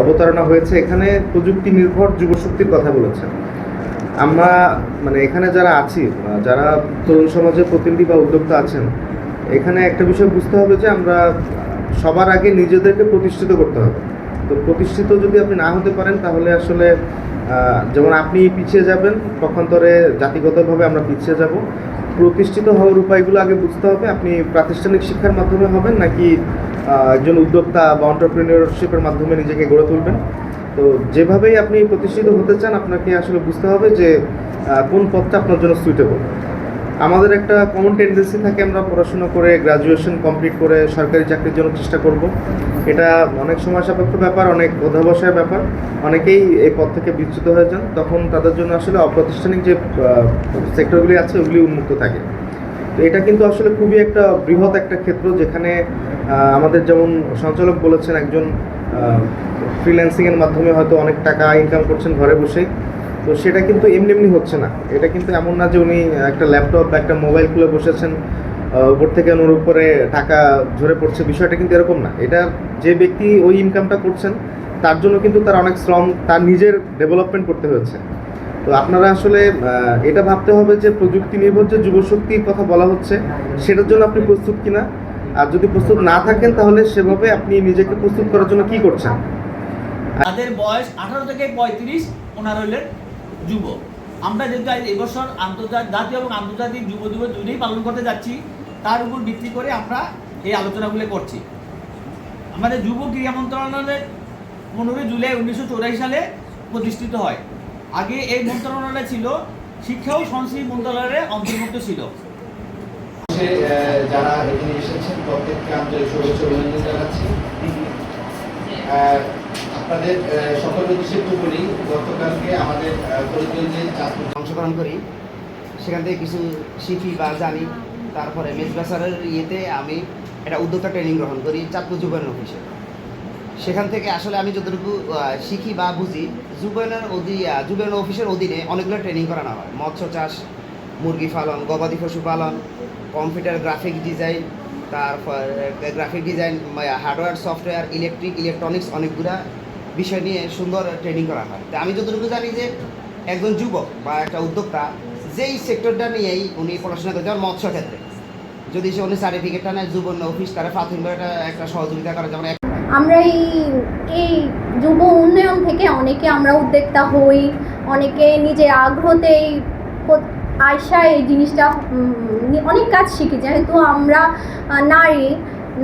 অবতারণা হয়েছে, এখানে প্রযুক্তি নির্ভর যুবশক্তির কথা বলেছেন। আমরা মানে এখানে যারা আছি যারা তরুণ সমাজের প্রতিনিধি বা উদ্যোক্তা আছেন, এখানে একটা বিষয় বুঝতে হবে যে আমরা সবার আগে নিজেদেরকে প্রতিষ্ঠিত করতে হবে। তো প্রতিষ্ঠিত যদি আপনি না হতে পারেন, তাহলে আসলে যেমন আপনি পিছিয়ে যাবেন, পক্ষান্তরে জাতিগতভাবে আমরা পিছিয়ে যাব। প্রতিষ্ঠিত হওয়ার উপায়গুলো আগে বুঝতে হবে, আপনি প্রাতিষ্ঠানিক শিক্ষার মাধ্যমে হবেন নাকি একজন উদ্যোক্তা বা অন্টারপ্রিনিয়রশিপের মাধ্যমে নিজেকে গড়ে তুলবেন। তো যেভাবেই আপনি প্রতিষ্ঠিত হতে চান, আপনাকে আসলে বুঝতে হবে যে কোন পথটা আপনার জন্য সুইটেবল আমাদের একটা কমন টেন্ডেন্সি থাকে, আমরা পড়াশোনা করে গ্রাজুয়েশন কমপ্লিট করে সরকারি চাকরির জন্য চেষ্টা করব। এটা অনেক সময় সাপেক্ষ ব্যাপার, অনেক অধ্যাবসায়ের ব্যাপার। অনেকেই এই পথ থেকে বিচ্যুত হয়ে যান, তখন তাদের জন্য আসলে অপ্রাতিষ্ঠানিক যে সেক্টরগুলি আছে, ওগুলি উন্মুক্ত থাকে। তো এটা কিন্তু আসলে খুবই একটা বৃহৎ একটা ক্ষেত্র যেখানে আমাদের যেমন সঞ্চালক বলেছেন একজন ফ্রিল্যান্সিংয়ের মাধ্যমে হয়তো অনেক টাকা ইনকাম করছেন ঘরে বসেই। তো সেটা কিন্তু এমনি এমনি হচ্ছে না। এটা কিন্তু এমন না যে উনি একটা ল্যাপটপ বা একটা মোবাইল খুলে বসেছেন উপর থেকে ওর উপরে টাকা ঝরে পড়ছে। বিষয়টা কিন্তু এরকম না। এটা যে ব্যক্তি ওই ইনকামটা করছেন, তার জন্য কিন্তু তার অনেক শ্রম, তার নিজের ডেভেলপমেন্ট করতে হয়েছে। তো আপনারা আসলে এটা ভাবতে হবে যে প্রযুক্তি নির্ভর যে যুবশক্তির কথা বলা হচ্ছে, সেটার জন্য আপনি প্রস্তুত কিনা? আর যদি প্রস্তুত না থাকেন, তাহলে সেভাবে আপনি নিজেকে প্রস্তুত করার জন্য কি করছেন? তাদের বয়স আঠারো থেকে পঁয়ত্রিশ, ওনারা হলেন যুব আমরা যেহেতু এবছর আন্তর্জাতিক জাতীয় এবং আন্তর্জাতিক যুব দিবস দুটোই পালন করতে যাচ্ছি, তার উপর ভিত্তি করে আমরা এই আলোচনাগুলো করছি। আমাদের যুব ক্রীড়া মন্ত্রণালয়ের পনেরোই জুলাই উনিশশো সালে প্রতিষ্ঠিত হয়। আগে এই মন্ত্রণালয় ছিল শিক্ষা ও সংস্কৃতি মন্ত্রণালয়ের অন্তর্ভুক্ত ছিল। যারা এখানে এসেছেন প্রত্যেককে আন্তরিক শুভেচ্ছা অভিনন্দন জানাচ্ছি। আপনাদের আহ, সকলের উদ্দেশ্যে বলি গতকালকে আমাদের যে অংশগ্রহণ করি। সেখান থেকে কিছু শিখি বা জানি। তারপরে মেজবাসারের ইয়েতে আমি একটা উদ্যোক্তা ট্রেনিং গ্রহণ করি চাঁদপুর যুবায়ন অফিসে। সেখান থেকে আসলে আমি যতটুকু শিখি বা বুঝি, যুবায়নের অধি যুবায়ন অফিসের অধীনে অনেকগুলো ট্রেনিং করানো হয়। মৎস্য চাষ, মুরগি পালন, গবাদি পশু পালন কম্পিউটার গ্রাফিক ডিজাইন তারপর graphic design hardware software electric electronics অনেকগুলা বিষয় নিয়ে সুন্দর ট্রেনিং করা হয়। তা আমি যতটুকু জানি যে একজন যুবক বা একটা উদ্যোক্তা যেই সেক্টরটা নিয়েই উনি পড়াশোনা করে যেমন মৎস্য ক্ষেত্রে। যদি সে উনি সার্টিফিকেটটা নেয় যুবন অফিস, তারা প্রাথমিকভাবে একটা সহযোগিতা করে। যেমন আমরা এই এই যুব উন্নয়ন থেকে অনেকে আমরা উদ্যোক্তা হই, অনেকে নিজের আগ্রহতেই আয়সা এই জিনিসটা অনেক কাজ শিখি। যেহেতু আমরা নারী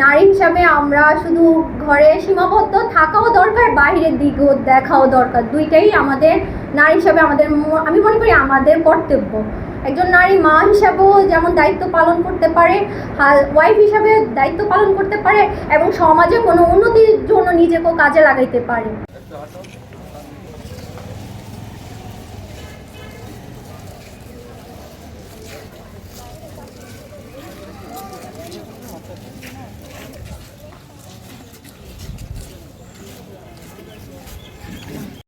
নারী হিসাবে আমরা শুধু ঘরে সীমাবদ্ধ থাকাও দরকার, বাইরের দিকেও দেখাও দরকার। দুইটাই আমাদের, নারী হিসাবে আমাদের আমি মনে করি আমাদের কর্তব্য। একজন নারী মা হিসাবেও যেমন দায়িত্ব পালন করতে পারে ওয়াইফ হিসাবে দায়িত্ব পালন করতে পারে এবং সমাজে কোনো উন্নতির জন্য নিজেকেও কাজে লাগাইতে পারে।